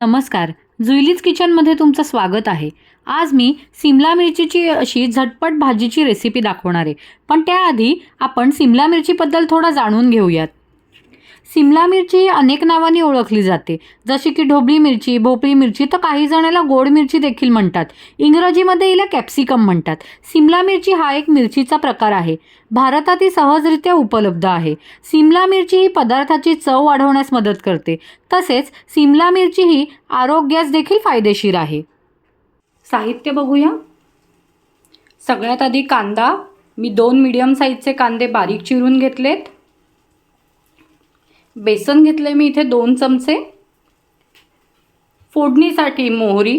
नमस्कार. जुईलीज किचनमध्ये तुमचं स्वागत आहे. आज मी सिमला मिरचीची अशी झटपट भाजीची रेसिपी दाखवणार आहे. पण त्याआधी आपण सिमला मिरचीबद्दल थोडं जाणून घेऊयात. सिमला मिरची ही अनेक नावांनी ओळखली जाते. जशी की ढोबळी मिरची भोपळी मिरची तर काही जणाला गोड मिरची देखील म्हणतात. इंग्रजीमध्ये हिला कॅप्सिकम म्हणतात. सिमला मिरची हा एक मिरचीचा प्रकार आहे. भारतात ही सहजरित्या उपलब्ध आहे. सिमला मिरची ही पदार्थाची चव वाढवण्यास मदत करते. तसेच सिमला मिरची ही आरोग्यास देखील फायदेशीर आहे. साहित्य बघूया. सगळ्यात आधी कांदा. मी दोन मीडियम साईजचे कांदे बारीक चिरून घेतलेत. बेसन घेतले मी इथे दोन चमचे. फोडणीसाठी मोहरी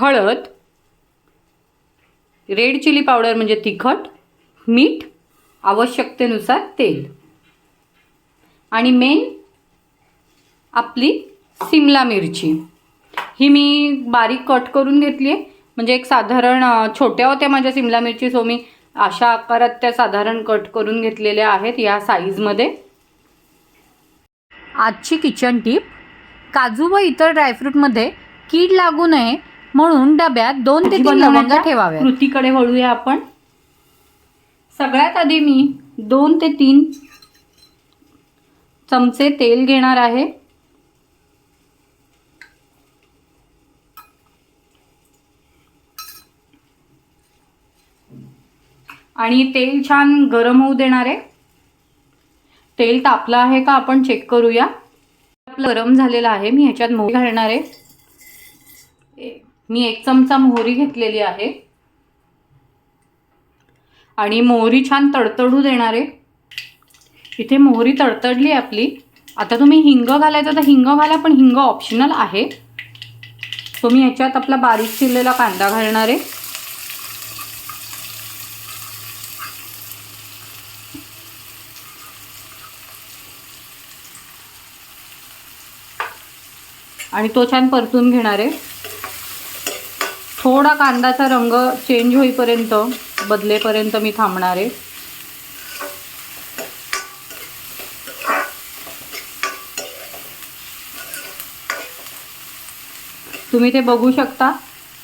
हळद रेड चिली पावडर म्हणजे तिखट मीठ आवश्यकतेनुसार तेल. आणि मेन आपली सिमला मिरची. ही मी बारीक कट करून घेतली आहे म्हणजे एक साधारण छोट्या होत्या माझ्या सिमला मिरची सो मी अशा आकारात त्या साधारण कट करून घेतलेल्या आहेत या साईजमध्ये आजची किचन टीप काजू व इतर ड्रायफ्रूटमध्ये कीड लागू नये म्हणून डब्यात दोन ते तीन लवंगा ठेवाव्या कृतीकडे वळूया आपण. सगळ्यात आधी मी दोन ते तीन चमचे तेल घेणार आहे. आणि तेल छान गरम होऊ देणार आहे. तेल तापलं आहे का आपण चेक करूया. आपलं गरम झालेलं आहे मी ह्याच्यात मोहरी घालणार आहे. मी एक चमचा मोहरी घेतलेली आहे. आणि मोहरी छान तडतडू देणार आहे. इथे मोहरी तडतडली आहे आपली. आता तुम्ही हिंग घालायचं तर हिंग घाला पण हिंग ऑप्शनल आहे. तुम्ही मी ह्याच्यात आपला बारीक चिरलेला कांदा घालणार आहे. आणि तो छान परतून घेणार आहे. थोडा कांद्याचा रंग चेंज होईपर्यंत बदलेपर्यंत मी थांबणार आहे. तुम्ही ते बघू शकता.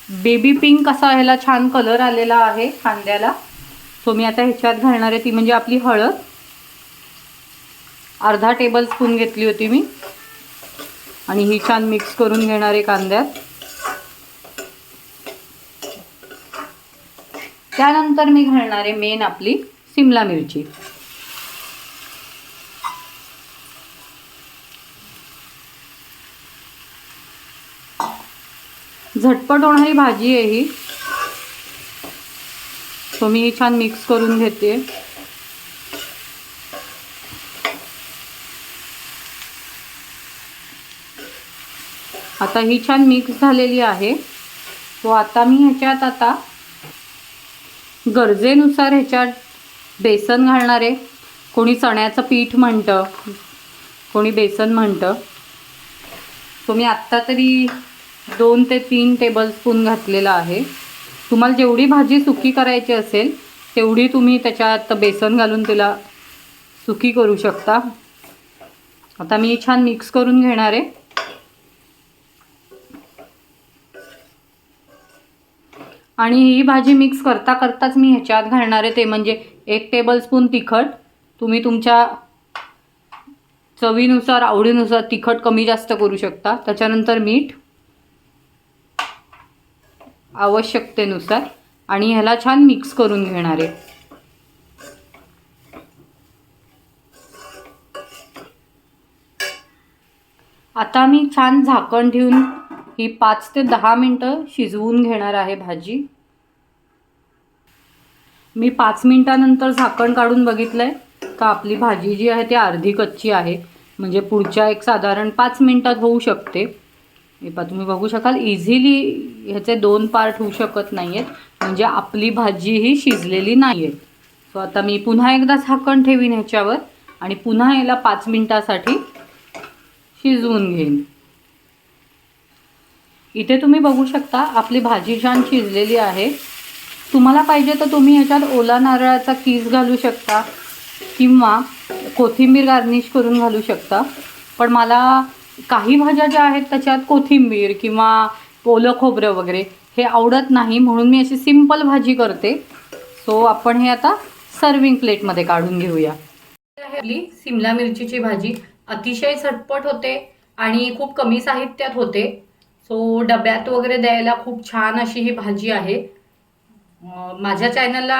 बेबी पिंक असा ह्याला छान कलर आलेला आहे कांद्याला. सो मी आता ह्याच्यात घालणार आहे. ती म्हणजे आपली हळद. अर्धा टेबल स्पून घेतली होती मी. आणि ही छान मिक्स करून घेणार आहे कांद्यात. त्यानंतर मी घालणार आहे मेन आपली सिमला मिरची. झटपट होणारी भाजी आहे ही. सो मी छान मिक्स करून घेते. आता ही छान मिक्स झालेली आहे. व आता मी ह्याच्यात आता गरजेनुसार ह्याच्यात बेसन घालणार आहे. कोणी चण्याचं पीठ म्हणतं कोणी बेसन म्हणतं. सो मी आत्ता तरी दोन ते तीन टेबलस्पून घातलेला आहे. तुम्हाला जेवढी भाजी सुकी करायची असेल तेवढी तुम्ही त्याच्यात बेसन घालून तिला सुकी करू शकता. आता मी छान मिक्स करून घेणार आहे. आणि ही भाजी मिक्स करता करताच मी ह्याच्यात घालणार आहे. ते म्हणजे एक टेबलस्पून तिखट. तुम्ही तुमच्या चवीनुसार आवडीनुसार तिखट कमी जास्त करू शकता. त्याच्यानंतर मीठ आवश्यकतेनुसार आणि ह्याला छान मिक्स करून घेणार आहे. आता मी छान झाकण ठेवून ही पाच ते दहा मिनटं शिजवून घेणार आहे भाजी. मी पाच मिनटानंतर झाकण काढून बघितलंय. का आपली भाजी जी आहे ती अर्धी कच्ची आहे. म्हणजे पुढच्या एक साधारण पाच मिनटात होऊ शकते. हे पहा तुम्ही बघू शकाल इझिली ह्याचे दोन पार्ट होऊ शकत नाही आहेत म्हणजे आपली भाजी ही शिजलेली नाही आहे सो आता मी पुन्हा एकदा झाकण ठेवीन ह्याच्यावर आणि पुन्हा याला पाच मिनटासाठी शिजवून घेईन. इथे तुम्ही बघू शकता आपली भाजी छान शिजलेली आहे. तुम्हाला पाहिजे तर तुम्ही ह्याच्यात ओला नारळाचा कीस घालू शकता किंवा कोथिंबीर गार्निश करून घालू शकता. पण मला काही भाज्या ज्या आहेत त्याच्यात कोथिंबीर किंवा ओलं खोबरं वगैरे हे आवडत नाही. म्हणून मी अशी सिंपल भाजी करते. सो आपण हे आता सर्विंग प्लेटमध्ये काढून घेऊया. आपली सिमला मिरचीची भाजी अतिशय झटपट होते आणि खूप कमी साहित्यात होते. सो डब्यात वगैरे द्यायला खूप छान अशी ही भाजी आहे. माझ्या चॅनलला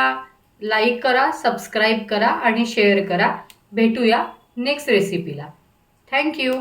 लाईक करा सबस्क्राईब करा आणि शेअर करा. भेटूया नेक्स्ट रेसिपीला थँक्यू